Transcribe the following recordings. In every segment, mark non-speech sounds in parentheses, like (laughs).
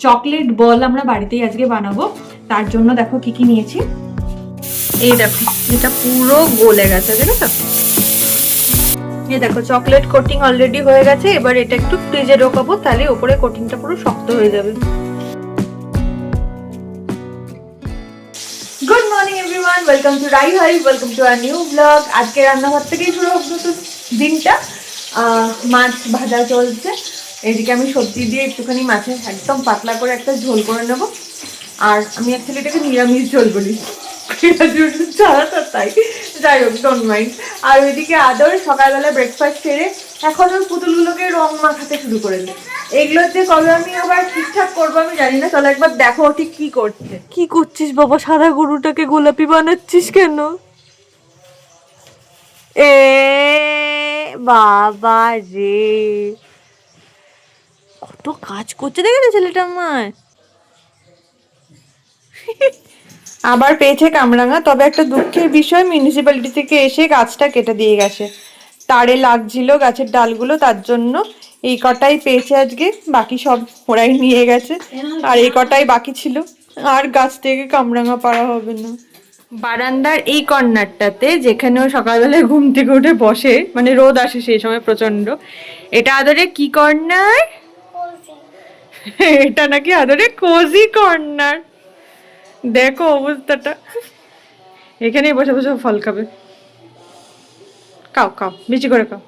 Chocolate বল আমরা বাড়িতেই আজকে বানাবো। তার জন্য দেখো কি কি নিয়েছি। এই দেখো, এটা পুরো গলে গেছে দেখেছ এই দেখো, চকলেট কোটিং অলরেডি হয়ে গেছে। এবার এটা একটু ফ্রিজে ঢোকাবো, তাহলে উপরে কোটিংটা পুরো শক্ত হয়ে যাবে। Good morning everyone welcome to Rai hi welcome to our new blog আজকে রান্নাঘর থেকেই শুরু হবে দিনটা। মাছ ভাজা চলছে। এদিকে আমি সবজি দিয়ে একটুখানি মাছের একদম পাতলা করে একটা ঝোল করে নেব। আর আমি অ্যাকচুয়ালি এটাকে নিরামিষ ঝোল বলি। (laughs) ছাড়া তাই। যাই হোক ডোন্ট মাইন্ড আর ওইদিকে আদর, সকালবেলা ব্রেকফাস্ট সেরে এখন ওর পুতুলগুলোকে রং মাখাতে শুরু করে করেছে। এগুলো যে কবে আমি আবার ঠিকঠাক করব আমি জানি না, চলো একবার দেখো ঠিক কি করছে। কি করছিস বাবা? সাদা গরুটাকে গোলাপি বানাচ্ছিস কেন? এ বাবা রে। কত কাজ করছে দেখেছ ছেলেটা আমার আবার পেয়েছে কামরাঙা তবে একটা দুঃখের বিষয় মিউনিসিপ্যালিটি থেকে এসে গাছটা কেটে দিয়ে গেছে। তারে লাগছিল গাছের ডালগুলো তার জন্য এই কটাই পেয়েছে আজকে বাকি সব ওরাই নিয়ে গেছে। আর এই কটাই বাকি ছিল। আর গাছ থেকে কামরাঙা পাড়া হবে না। বারান্দার এই কর্নারটাতে যেখানে ও সকালবেলায় ঘুম থেকে উঠে বসে মানে রোদ আসে সেই সময় প্রচণ্ড এটা আদরে কি কর্নার? এটা নাকি আদরে কোজি কর্নার দেখো অবস্থাটা। এখানেই বসে বসে ফল খাবে। খাও খাও, বেশি করে খাও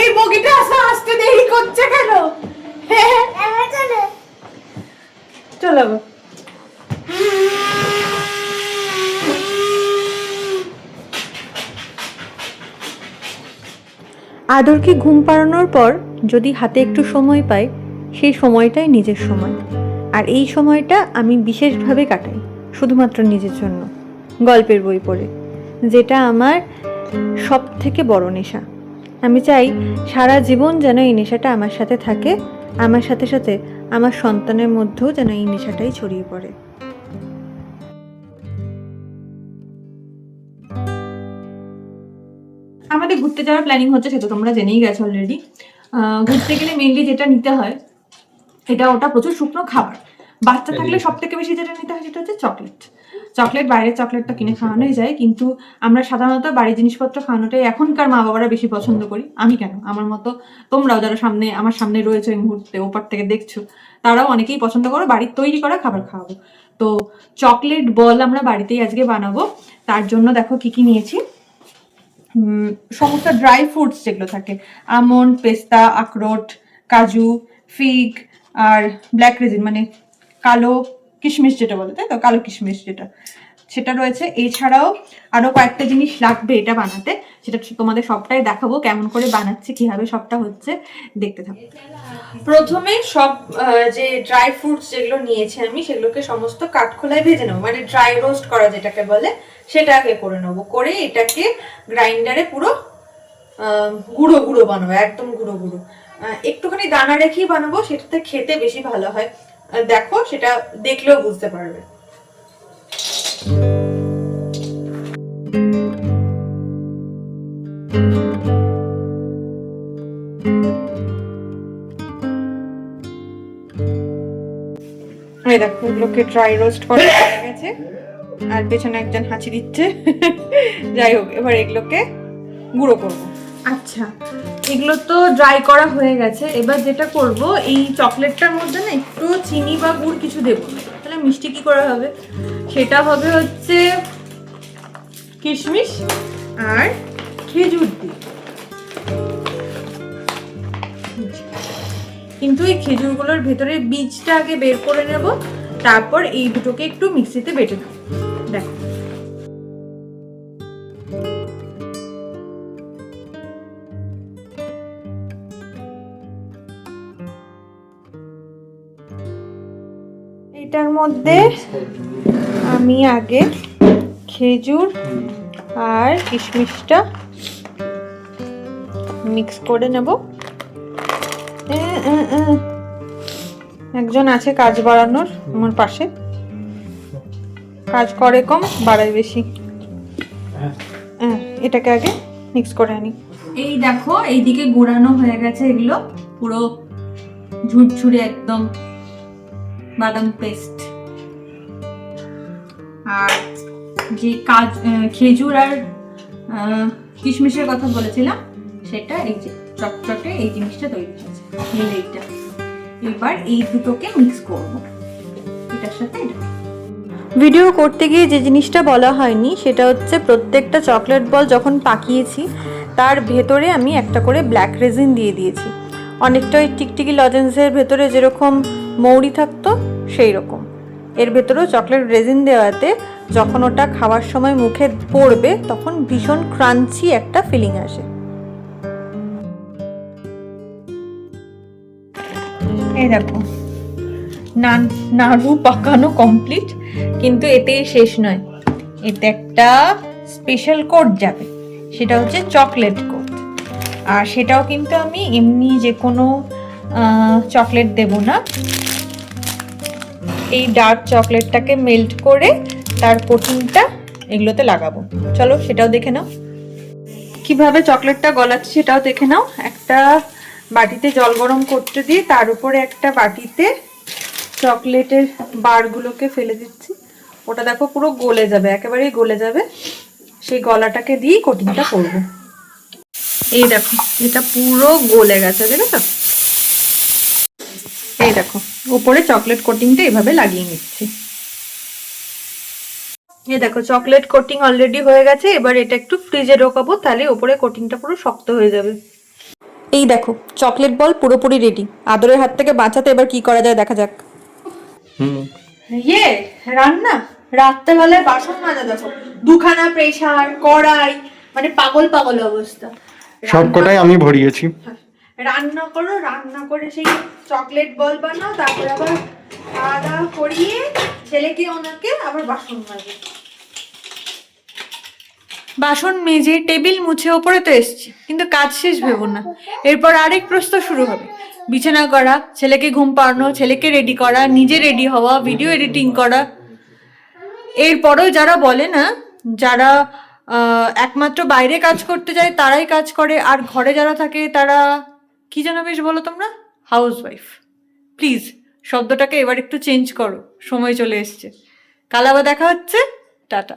এই বগিটা আসতে আসতে দেরি করছে কেন চলো আদরকে ঘুম পাড়ানোর পর যদি হাতে একটু সময় পাই, সেই সময়টাই নিজের সময়। আর এই সময়টা আমি বিশেষভাবে কাটাই, শুধুমাত্র নিজের জন্য। গল্পের বই পড়ে, যেটা আমার সব থেকে বড় নেশা। আমি চাই সারা জীবন যেন এই নেশাটা আমার সাথে থাকে আমার সাথে সাথে আমার সন্তানের মধ্যেও যেন এই নেশাটাই ছড়িয়ে পড়ে। আমাদের ঘুরতে যাওয়ার প্ল্যানিং হচ্ছে সেটা তোমরা জেনেই গেছো অলরেডি ঘুরতে গেলে মেনলি যেটা নিতে হয় এটা ওটা প্রচুর শুকনো খাবার। বাচ্চা থাকলে সব থেকে বেশি যেটা নিতে হয় সেটা হচ্ছে চকলেট চকলেট বাইরের চকলেটটা কিনে খাওয়ানোই যায় কিন্তু আমরা সাধারণত বাড়ির জিনিসপত্র খাওয়ানোটাই এখনকার মা বাবারা বেশি পছন্দ করি। আমি কেন? আমার মতো তোমরাও যারা সামনে আমার সামনে রয়েছে এই মুহূর্তে ওপার থেকে দেখছ তারাও অনেকেই পছন্দ করো বাড়ির তৈরি করা খাবার খাওয়াবো। তো চকলেট বল আমরা বাড়িতেই আজকে বানাবো। তার জন্য দেখো কি কি নিয়েছি। সমস্ত ড্রাই ফ্রুটস যেগুলো থাকে আমন্ড পেস্তা আখরোট কাজু ফিগ আর ব্ল্যাক রেজিন মানে কালো কিশমিশ যেটা বলে, তাই তো? কালো কিশমিশ যেটা। সেটা রয়েছে। এছাড়াও আরও কয়েকটা জিনিস লাগবে এটা বানাতে। সেটা তোমাদের সবটাই দেখাবো, কেমন করে বানাচ্ছে, কীভাবে সবটা হচ্ছে। দেখতে থাকো। প্রথমে সব যে ড্রাই ফ্রুটস যেগুলো নিয়েছি আমি, সেগুলোকে সমস্ত কাঠখোলায় ভেজে নেব। মানে ড্রাই রোস্ট করা যেটাকে বলে, সেটা আগে করে নেব। করে এটাকে গ্রাইন্ডারে পুরো গুঁড়ো গুঁড়ো বানাবো, একদম গুঁড়ো গুঁড়ো। একটুখানি দানা রেখেই বানাবো, সেটাতে খেতে বেশি ভালো হয়। দেখো, সেটা দেখলেও বুঝতে পারবে। দেখো এগুলোকে ড্রাই রোস্ট করা গেছে। আর পেছনে একজন হাঁচি দিচ্ছে। যাই হোক, এবার এগুলোকে গুঁড়ো করব। আচ্ছা এগুলো তো ড্রাই করা হয়ে গেছে। এবার যেটা করব, এই চকলেটটার মধ্যে না একটু চিনি বা গুড় কিছু দেবো। তাহলে মিষ্টি কি করে হবে? সেটা হবে হচ্ছে কিশমিশ আর খেজুর দিয়ে। কিন্তু এই খেজুরগুলোর ভেতরে বীজটা আগে বের করে নেব, তারপর এই দুটোকে একটু মিক্সিতে বেটে নেব। দেখো। এটার মধ্যে আমি আগে খেজুর আর কিশমিশটা মিক্স করে নেব। একজন আছে কাজ বাড়ানোর আমার পাশে। কাজ করে কম, বাড়ায় বেশি। এটাকে আগে মিক্স করে আনি। এই দেখো, এইদিকে গুড়ানো হয়ে গেছে এগুলো। পুরো ঝুরঝুরে একদম। বাদাম পেস্ট। আর যে কাজ খেজুর আর কিশমিশের কথা বলেছিলাম, সেটা এই যে চটচটে এই জিনিসটা তৈরি হয়েছে, এই এইটা এবার এই দুটোকে মিক্স করব। এটার সাথে ভিডিও করতে গিয়ে যে জিনিসটা বলা হয়নি, সেটা হচ্ছে প্রত্যেকটা চকলেট বল যখন পাকিয়েছি, তার ভেতরে আমি একটা করে ব্ল্যাক রেজিন দিয়ে দিয়েছি। অনেকটা ওই টিকটিকি লজেন্সের ভেতরে যেরকম মৌরি থাকতো, সেই রকম। এর ভেতরেও চকলেট রেজিন দেওয়াতে যখন ওটা খাওয়ার সময় মুখে পড়বে, তখন ভীষণ ক্রাঞ্চি একটা ফিলিং আসে। এই দেখো না নাড়ু পাকানো কমপ্লিট কিন্তু এতেই শেষ নয়। এতে একটা স্পেশাল কোড যাবে, সেটা হচ্ছে চকলেট কোড আর সেটাও কিন্তু আমি এমনি যে কোনো চকলেট দেব না। এই ডার্ক চকলেটটাকে মেল্ট করে তার কোটিংটা এগুলোতে লাগাবো। চলো সেটাও দেখে নাও। কীভাবে চকলেটটা গলাচ্ছি সেটাও দেখে নাও। একটা বাটিতে জল গরম করতে দিয়ে তার উপরে একটা বাটিতে চকলেটের বারগুলোকে ফেলে দিচ্ছি। ওটা দেখো পুরো গলে যাবে, একেবারেই গলে যাবে। সেই গলাটাকে দিয়েই কোটিংটা করব। এই দেখো, এটা পুরো গলে গেছে দেখেছ এই দেখো উপরে চকলেট কোটিংটা এভাবে লাগিয়ে নিচ্ছি। এই দেখো চকলেট কোটিং অলরেডি হয়ে গেছে এবার এটা একটু ফ্রিজে ঢোকাবো তাহলে উপরে কোটিংটা পুরো শক্ত হয়ে যাবে। এই দেখো চকলেট বল পুরোপুরি রেডি আদরের হাত থেকে বাঁচাতে এবার কি করা যায় দেখা যাক। হুম। ইয়ে রান্না? রাত্রেবেলায় বাসন মাজা দেখো। দুখানা প্রেসার কড়াই মানে পাগল পাগল অবস্থা। সব কটাই আমি ভরিয়েছি। রান্না করো, রান্না করে সেই চকলেট বল বানাও, তারপর আবার খাওয়া দাওয়া করিয়ে ছেলেকে ওনাকে আবার বাসন মাজে। বাসন মেজে টেবিল মুছে ওপরে তো এসছি, কিন্তু কাজ শেষ ভেবো না। এরপর আরেক প্রশ্ন শুরু হবে। বিছানা করা ছেলেকে ঘুম পাড়ানো, ছেলেকে রেডি করা, নিজে রেডি হওয়া ভিডিও এডিটিং করা। এরপরেও যারা বলে না, যারা একমাত্র বাইরে কাজ করতে যায়, তারাই কাজ করে। আর ঘরে যারা থাকে, তারা কি যেন বেশ বলো তোমরা? হাউস ওয়াইফ প্লিজ শব্দটাকে এবার একটু চেঞ্জ করো। সময় চলে এসছে। কাল আবার দেখা হচ্ছে। টাটা।